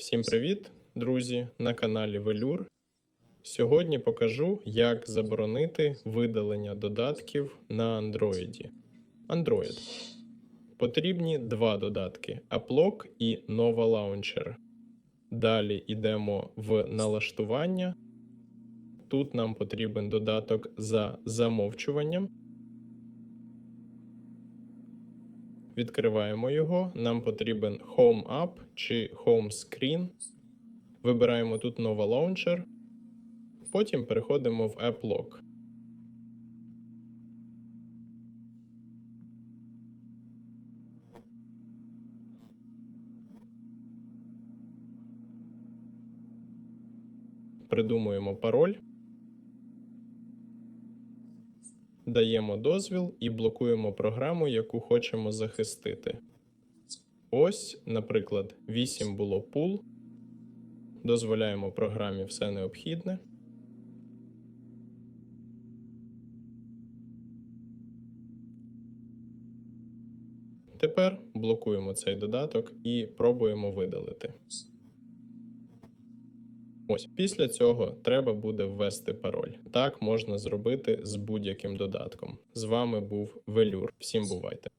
Всім привіт, друзі, на каналі Велюр. Сьогодні покажу, як заборонити видалення додатків на Android. Android. Потрібні два додатки: Applock і Nova Launcher. Далі йдемо в налаштування. Тут нам потрібен додаток за замовчуванням. Відкриваємо його. Нам потрібен Home App чи Home Screen. Вибираємо тут Nova Launcher. Потім переходимо в App Lock. Придумуємо пароль. Даємо дозвіл і блокуємо програму, яку хочемо захистити. Ось, наприклад, 8 було пул. Дозволяємо програмі все необхідне. Тепер блокуємо цей додаток і пробуємо видалити. Ось після цього треба буде ввести пароль. Так можна зробити з будь-яким додатком. З вами був Велюр. Всім бувайте!